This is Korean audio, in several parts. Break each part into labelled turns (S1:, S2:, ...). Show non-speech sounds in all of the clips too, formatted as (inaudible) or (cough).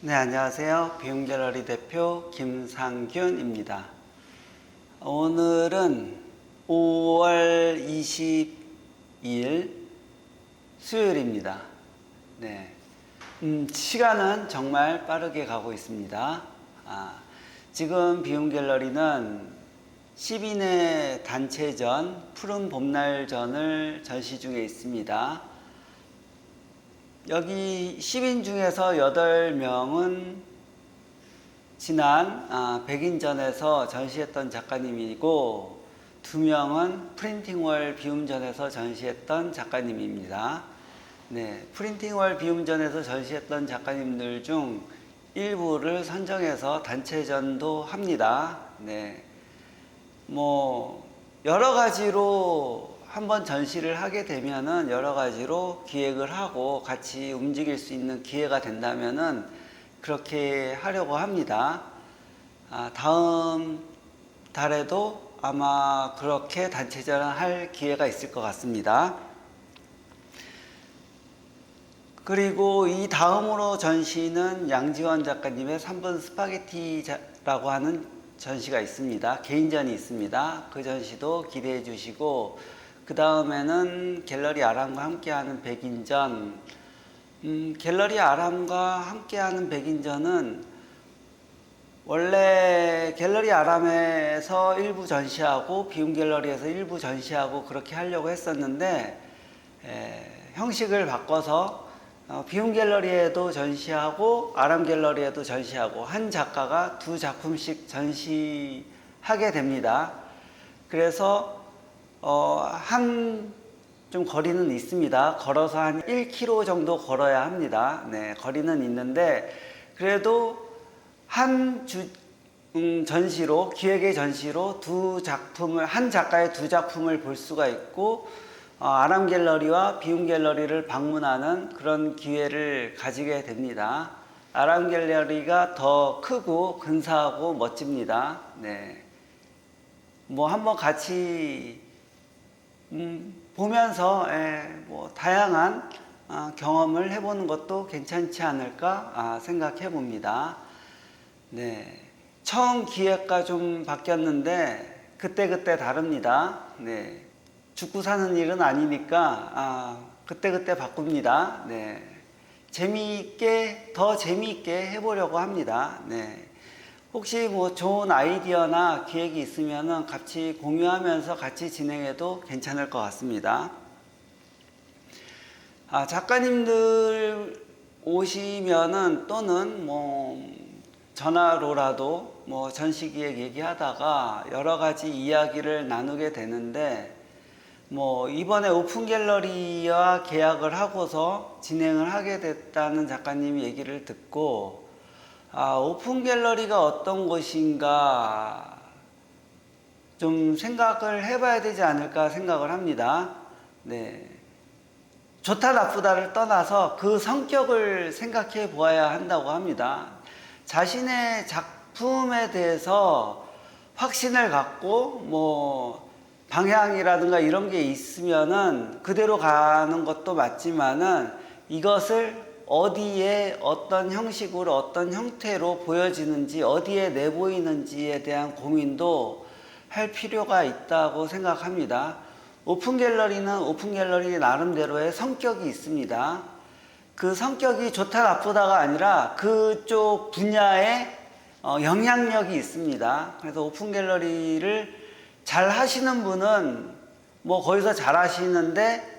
S1: 네, 안녕하세요. 비용갤러리 대표 김상균입니다. 오늘은 5월 22일 수요일입니다. 네. 음, 시간은 정말 빠르게 가고 있습니다. 아, 지금 비용갤러리는 10인의 단체전, 푸른 봄날전을 전시 중에 있습니다. 여기 10인 중에서 8명은 지난 아, 백인전에서 전시했던 작가님이고 2명은 프린팅월 비움전에서 전시했던 작가님입니다. 네, 프린팅월 비움전에서 전시했던 작가님들 중 일부를 선정해서 단체전도 합니다. 네. 뭐 여러 가지로 한번 전시를 하게 되면은 여러 가지로 기획을 하고 같이 움직일 수 있는 기회가 된다면은 그렇게 하려고 합니다. 아, 다음 달에도 아마 그렇게 단체전을 할 기회가 있을 것 같습니다. 그리고 이 다음으로 전시는 양지원 작가님의 3분 스파게티라고 하는 전시가 있습니다. 개인전이 있습니다. 그 전시도 기대해 주시고 그 다음에는 갤러리 아람과 함께하는 백인전. 음, 갤러리 아람과 함께하는 백인전은 원래 갤러리 아람에서 일부 전시하고 비움 갤러리에서 일부 전시하고 그렇게 하려고 했었는데 에, 형식을 바꿔서 어, 비움 갤러리에도 전시하고 아람 갤러리에도 전시하고 한 작가가 두 작품씩 전시하게 됩니다. 그래서 어, 한 좀 거리는 있습니다. 걸어서 한 1km 정도 걸어야 합니다. 네, 거리는 있는데 그래도 한 주, 음, 전시로 기획의 전시로 두 작품을 한 작가의 두 작품을 볼 수가 있고 어, 아람 갤러리와 비움 갤러리를 방문하는 그런 기회를 가지게 됩니다. 아람 갤러리가 더 크고 근사하고 멋집니다. 네. 뭐 한번 같이 음, 보면서 에, 뭐 다양한 아, 경험을 해보는 것도 괜찮지 않을까 아, 생각해 봅니다. 네. 처음 기획과 좀 바뀌었는데 그때 그때 다릅니다. 네. 죽고 사는 일은 아니니까 아, 그때 그때 바꿉니다. 네. 재미있게 더 재미있게 해보려고 합니다. 네. 혹시 뭐 좋은 아이디어나 기획이 있으면은 같이 공유하면서 같이 진행해도 괜찮을 것 같습니다. 아, 작가님들 오시면은 또는 뭐 전화로라도 뭐 전시 기획 얘기하다가 여러 가지 이야기를 나누게 되는데 뭐 이번에 오픈 갤러리와 계약을 하고서 진행을 하게 됐다는 작가님 얘기를 듣고 아, 오픈 갤러리가 어떤 것인가 좀 생각을 해봐야 되지 않을까 생각을 합니다. 네. 좋다 나쁘다를 떠나서 그 성격을 생각해 보아야 한다고 합니다. 자신의 작품에 대해서 확신을 갖고 뭐 방향이라든가 이런 게 있으면은 그대로 가는 것도 맞지만은 이것을 어디에 어떤 형식으로 어떤 형태로 보여지는지 어디에 내보이는지에 대한 고민도 할 필요가 있다고 생각합니다. 오픈 갤러리는 오픈 갤러리 나름대로의 성격이 있습니다. 그 성격이 좋다 나쁘다가 아니라 그쪽 분야에 어, 영향력이 있습니다. 그래서 오픈 갤러리를 잘 하시는 분은 뭐 거기서 잘 하시는데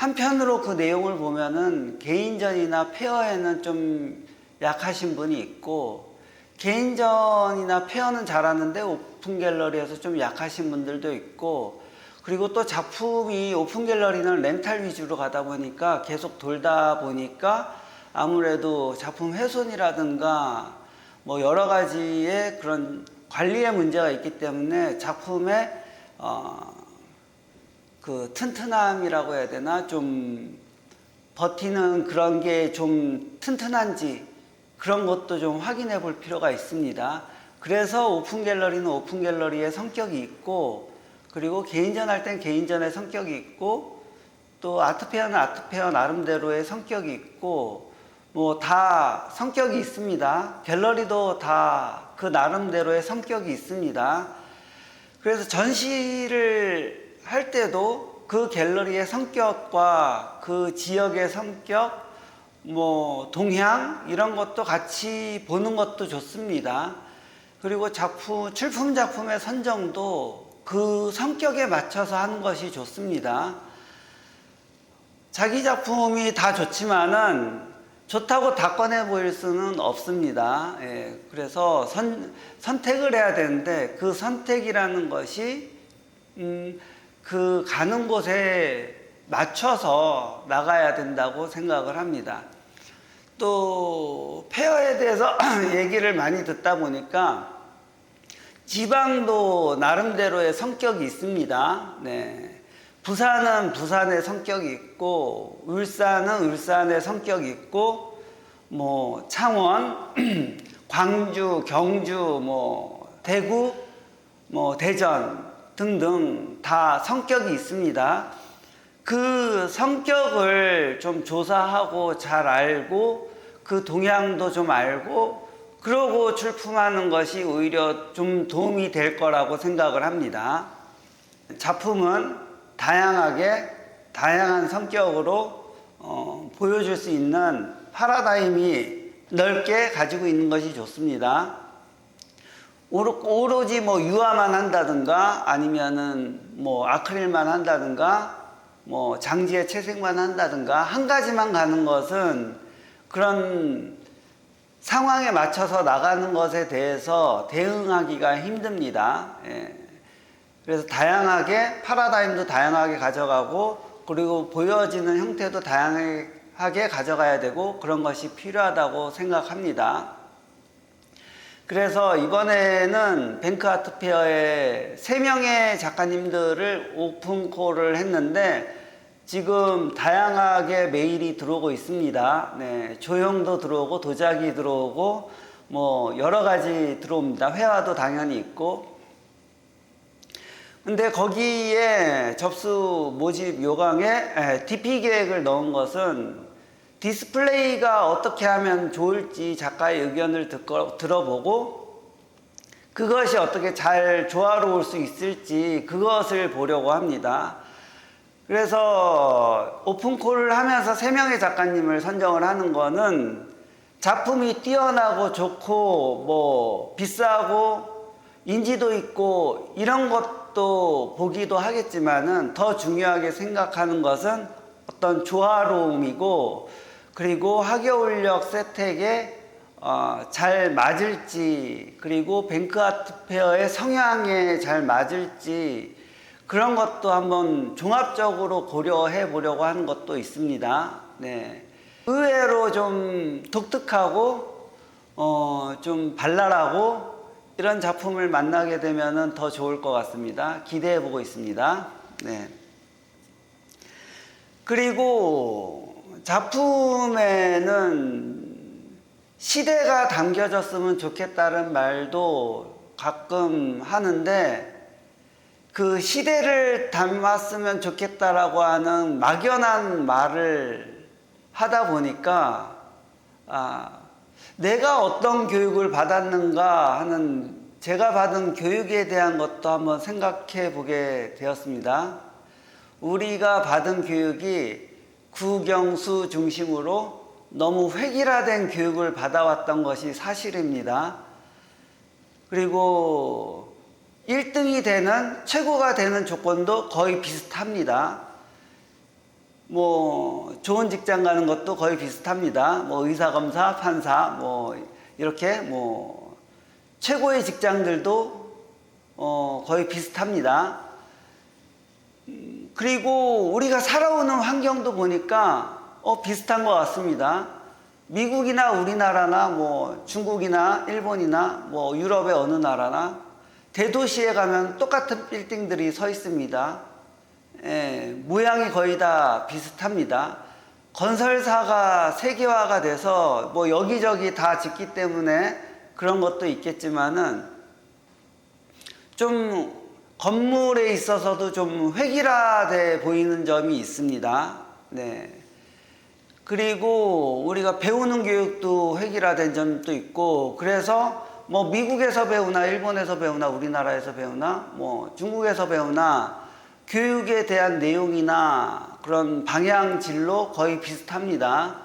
S1: 한편으로 그 내용을 보면은 개인전이나 페어에는 좀 약하신 분이 있고 개인전이나 페어는 잘하는데 오픈 갤러리에서 좀 약하신 분들도 있고 그리고 또 작품이 오픈 갤러리는 렌탈 위주로 가다 보니까 계속 돌다 보니까 아무래도 작품 훼손이라든가 뭐 여러 가지의 그런 관리의 문제가 있기 때문에 작품의 어, 그 튼튼함이라고 해야 되나 좀 버티는 그런 게 좀 튼튼한지 그런 것도 좀 확인해 볼 필요가 있습니다. 그래서 오픈 갤러리는 오픈 갤러리의 성격이 있고 그리고 개인전 할 땐 개인전의 성격이 있고 또 아트페어는 아트페어 나름대로의 성격이 있고 뭐 다 성격이 있습니다. 갤러리도 다 그 나름대로의 성격이 있습니다. 그래서 전시를 할 때도 그 갤러리의 성격과 그 지역의 성격, 뭐 동향 이런 것도 같이 보는 것도 좋습니다. 그리고 작품 출품 작품의 선정도 그 성격에 맞춰서 하는 것이 좋습니다. 자기 작품이 다 좋지만은 좋다고 다 꺼내 보일 수는 없습니다. 예, 그래서 선, 선택을 해야 되는데 그 선택이라는 것이 음, 그 가는 곳에 맞춰서 나가야 된다고 생각을 합니다. 또 페어에 대해서 (clears throat) 얘기를 많이 듣다 보니까 지방도 나름대로의 성격이 있습니다. 네. 부산은 부산의 성격이 있고 울산은 울산의 성격이 있고 뭐 창원, (clears throat) 광주, 경주, 뭐 대구, 뭐 대전 등등 다 성격이 있습니다. 그 성격을 좀 조사하고 잘 알고 그 동향도 좀 알고 그러고 출품하는 것이 오히려 좀 도움이 될 거라고 생각을 합니다. 작품은 다양하게 다양한 성격으로 어, 보여줄 수 있는 파라다임이 넓게 가지고 있는 것이 좋습니다. 오로- 오로 지 뭐 유화만 한다든가 아니면은 뭐 아크릴만 한다든가 뭐 장지의 채색만 한다든가 한 가지만 가는 것은 그런 상황에 맞춰서 나가는 것에 대해서 대응하기가 힘듭니다. 예. 그래서 다양하게 파라다임도 다양하게 가져가고 그리고 보여지는 형태도 다양하게 가져가야 되고 그런 것이 필요하다고 생각합니다. 그래서 이번에는 뱅크 아트 페어에 세 명의 작가님들을 오픈콜을 했는데 지금 다양하게 메일이 들어오고 있습니다. 네, 조형도 들어오고 도자기 들어오고 뭐 여러 가지 들어옵니다. 회화도 당연히 있고. 근데 거기에 접수 모집 요강에 DP 계획을 넣은 것은 디스플레이가 어떻게 하면 좋을지 작가의 의견을 듣고, 들어보고 그것이 어떻게 잘 조화로울 수 있을지 그것을 보려고 합니다. 그래서 오픈콜을 하면서 세 명의 작가님을 선정을 하는 거는 작품이 뛰어나고 좋고 뭐 비싸고 인지도 있고 이런 것도 보기도 하겠지만은 더 중요하게 생각하는 것은 어떤 조화로움이고 그리고 하겨울역 세택에 어, 잘 맞을지 그리고 뱅크 아트 페어의 성향에 잘 맞을지 그런 것도 한번 종합적으로 고려해 보려고 하는 것도 있습니다. 네. 의외로 좀 독특하고 어, 좀 발랄하고 이런 작품을 만나게 되면 더 좋을 것 같습니다. 기대해 보고 있습니다. 네. 그리고 작품에는 시대가 담겨졌으면 좋겠다는 말도 가끔 하는데 그 시대를 담았으면 좋겠다라고 하는 막연한 말을 하다 보니까 아, 내가 어떤 교육을 받았는가 하는 제가 받은 교육에 대한 것도 한번 생각해 보게 되었습니다. 우리가 받은 교육이 구경수 중심으로 너무 획일화된 교육을 받아왔던 것이 사실입니다. 그리고 1등이 되는, 최고가 되는 조건도 거의 비슷합니다. 뭐, 좋은 직장 가는 것도 거의 비슷합니다. 뭐, 의사, 검사, 판사, 뭐, 이렇게 뭐, 최고의 직장들도 어, 거의 비슷합니다. 음, 그리고 우리가 살아오는 환경도 보니까 어, 비슷한 것 같습니다. 미국이나 우리나라나 뭐 중국이나 일본이나 뭐 유럽의 어느 나라나 대도시에 가면 똑같은 빌딩들이 서 있습니다. 예, 모양이 거의 다 비슷합니다. 건설사가 세계화가 돼서 뭐 여기저기 다 짓기 때문에 그런 것도 있겠지만은 좀 건물에 있어서도 좀 획일화돼 보이는 점이 있습니다. 네. 그리고 우리가 배우는 교육도 획일화된 점도 있고 그래서 뭐 미국에서 배우나 일본에서 배우나 우리나라에서 배우나 뭐 중국에서 배우나 교육에 대한 내용이나 그런 방향질로 거의 비슷합니다.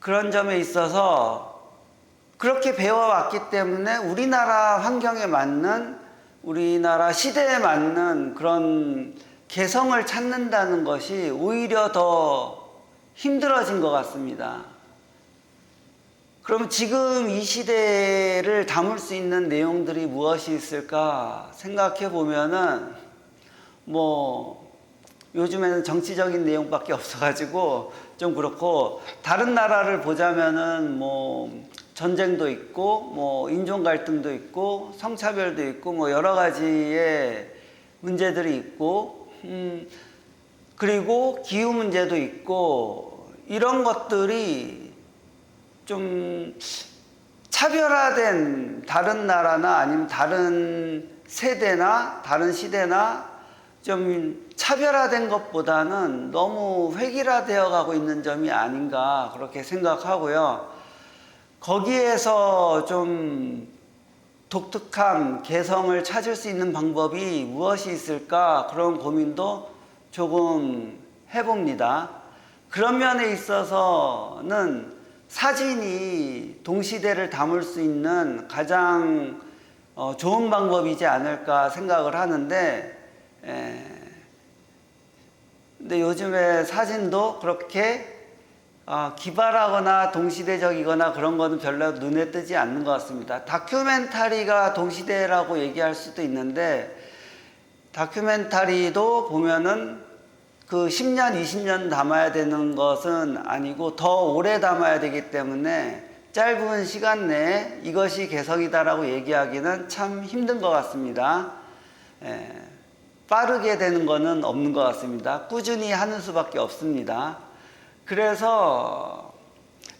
S1: 그런 점에 있어서 그렇게 배워왔기 때문에 우리나라 환경에 맞는 우리나라 시대에 맞는 그런 개성을 찾는다는 것이 오히려 더 힘들어진 것 같습니다. 그럼 지금 이 시대를 담을 수 있는 내용들이 무엇이 있을까 생각해 보면은 뭐 요즘에는 정치적인 내용밖에 없어가지고 좀 그렇고 다른 나라를 보자면은 뭐 전쟁도 있고 뭐 인종 갈등도 있고 성차별도 있고 뭐 여러 가지의 문제들이 있고 음 그리고 기후 문제도 있고 이런 것들이 좀 차별화된 다른 나라나 아니면 다른 세대나 다른 시대나 좀 차별화된 것보다는 너무 획일화되어 가고 있는 점이 아닌가 그렇게 생각하고요. 거기에서 좀 독특한 개성을 찾을 수 있는 방법이 무엇이 있을까 그런 고민도 조금 해봅니다. 그런 면에 있어서는 사진이 동시대를 담을 수 있는 가장 어, 좋은 방법이지 않을까 생각을 하는데, 에, 근데 요즘에 사진도 그렇게 어, 기발하거나 동시대적이거나 그런 거는 별로 눈에 뜨지 않는 것 같습니다. 다큐멘터리가 동시대라고 얘기할 수도 있는데, 다큐멘터리도 보면은 그 10년, 20년 담아야 되는 것은 아니고 더 오래 담아야 되기 때문에 짧은 시간 내에 이것이 개성이다라고 얘기하기는 참 힘든 것 같습니다. 에, 빠르게 되는 것은 없는 것 같습니다. 꾸준히 하는 수밖에 없습니다. 그래서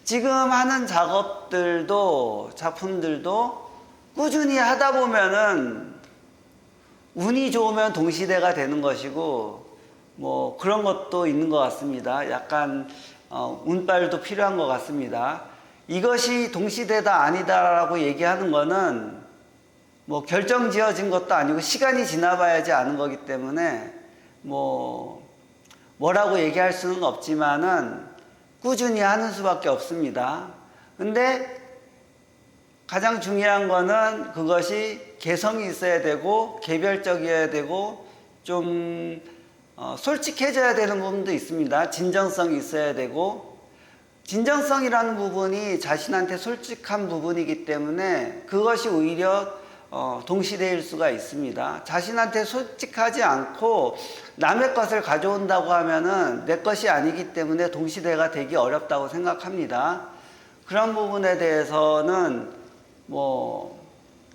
S1: 지금 하는 작업들도 작품들도 꾸준히 하다 보면은 운이 좋으면 동시대가 되는 것이고 뭐 그런 것도 있는 것 같습니다. 약간 어, 운빨도 필요한 것 같습니다. 이것이 동시대다 아니다라고 얘기하는 거는 뭐 결정 지어진 것도 아니고 시간이 지나봐야지 아는 거기 때문에 뭐 뭐라고 얘기할 수는 없지만은 꾸준히 하는 수밖에 없습니다. 근데 가장 중요한 거는 그것이 개성이 있어야 되고 개별적이어야 되고 좀 어, 솔직해져야 되는 부분도 있습니다. 진정성이 있어야 되고 진정성이라는 부분이 자신한테 솔직한 부분이기 때문에 그것이 오히려 어, 동시대일 수가 있습니다. 자신한테 솔직하지 않고 남의 것을 가져온다고 하면은 내 것이 아니기 때문에 동시대가 되기 어렵다고 생각합니다. 그런 부분에 대해서는 뭐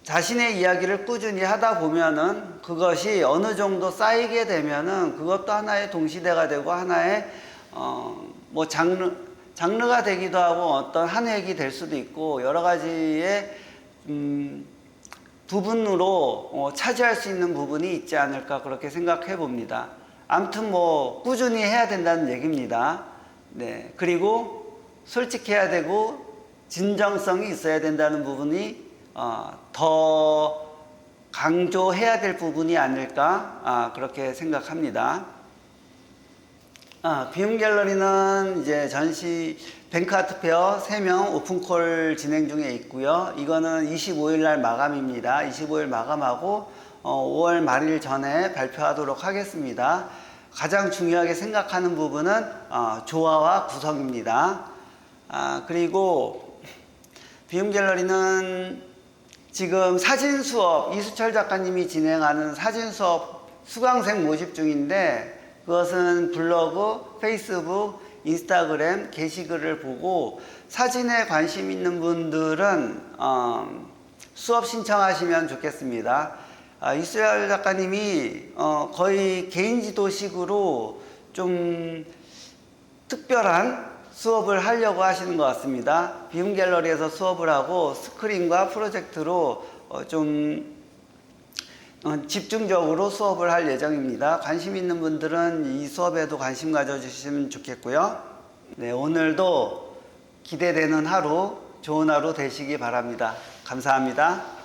S1: 자신의 이야기를 꾸준히 하다 보면은 그것이 어느 정도 쌓이게 되면은 그것도 하나의 동시대가 되고 하나의 어 뭐 장르 장르가 되기도 하고 어떤 한 획이 될 수도 있고 여러 가지의 음 부분으로 어, 차지할 수 있는 부분이 있지 않을까 그렇게 생각해 봅니다. 아무튼 뭐 꾸준히 해야 된다는 얘기입니다. 네. 그리고 솔직해야 되고 진정성이 있어야 된다는 부분이 어, 더 강조해야 될 부분이 아닐까 아, 그렇게 생각합니다. 아, 비움 갤러리는 이제 전시 뱅크아트 페어 3명 오픈콜 진행 중에 있고요. 이거는 25일 날 마감입니다. 25일 마감하고 어, 5월 말일 전에 발표하도록 하겠습니다. 가장 중요하게 생각하는 부분은 어, 조화와 구성입니다. 아, 그리고 비움 갤러리는 지금 사진 수업 이수철 작가님이 진행하는 사진 수업 수강생 모집 중인데 그것은 블로그, 페이스북, 인스타그램 게시글을 보고 사진에 관심 있는 분들은 어, 수업 신청하시면 좋겠습니다. 아, 이수철 작가님이 어, 거의 개인 지도식으로 좀 특별한 수업을 하려고 하시는 것 같습니다. 비움 갤러리에서 수업을 하고 스크린과 프로젝트로 어, 좀 어, 집중적으로 수업을 할 예정입니다. 관심 있는 분들은 이 수업에도 관심 가져주시면 좋겠고요. 네, 오늘도 기대되는 하루, 좋은 하루 되시기 바랍니다. 감사합니다.